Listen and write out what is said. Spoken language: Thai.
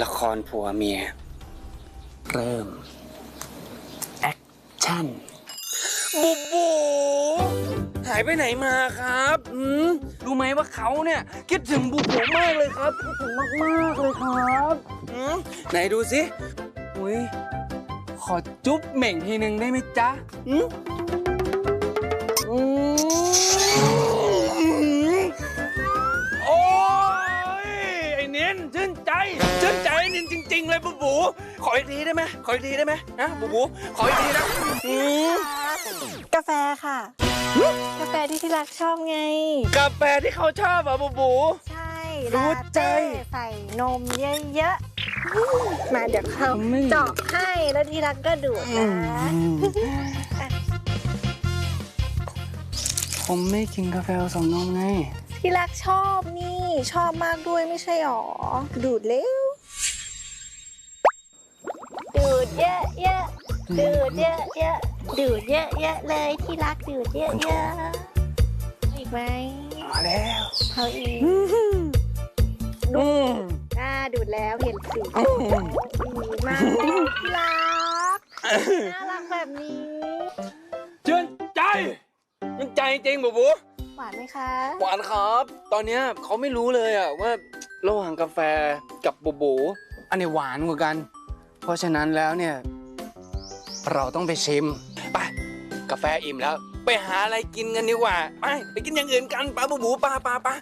ละครผัวเมีย เริ่ม แอคชั่น บุบบูหายไปไหนมาครับอืมรู้ไหมว่าเขาเนี่ย คิดถึงบุบบูมากเลยครับ คิดถึงมากมากๆเลยครับอืมไหนดูสิอุ้ยขอจุ๊บเหม่งทีหนึ่งได้ไหมจ๊ะอืม นียนชื่นใจชื่นใจไอ้เนียนจริง ๆ เลยบุบบูขออีกทีได้ไหมขออีกทีได้ไหมนะบุบบูขออีกทีนะอืมกาแฟค่ะ กาแฟที่ที่รักชอบไง กาแฟที่เขาชอบอะบูบูใช่รู้ลาใจเต้ใส่นมเยอะๆมาเดี๋ยวเขาไม่เจาะให้แล้วที่รักก็ดูดนะผมไม่กินกาแฟผสมนมไง ที่รักชอบนี่ ชอบมากด้วยไม่ใช่หรอ ดูดเร็ว ดูดเยอะเยอะดูดเยอะเยอะดูดเยอะเยอะเลยที่รักดูดเยอะเยอะอีกไหมมาแล้วเอาอีกอืมอ่าดูดแล้วเห็นสีมดีมากที่รักน่ารักแบบนี้ชื่นใจชื่นใจจริงบูบู หวานไหมคะ หวานครับ ตอนเนี้ยเขาไม่รู้เลยอะว่าระหว่างกาแฟกับบูบูอันไหนหวานกว่ากัน เพราะฉะนั้นแล้วเนี่ย เราต้องไปชิมไปกาแฟอิ่มแล้ว ไปหาอะไรกินกันดีกว่า ไปไปกินอย่างอื่นกันป้าบูบูป้าป้าป้า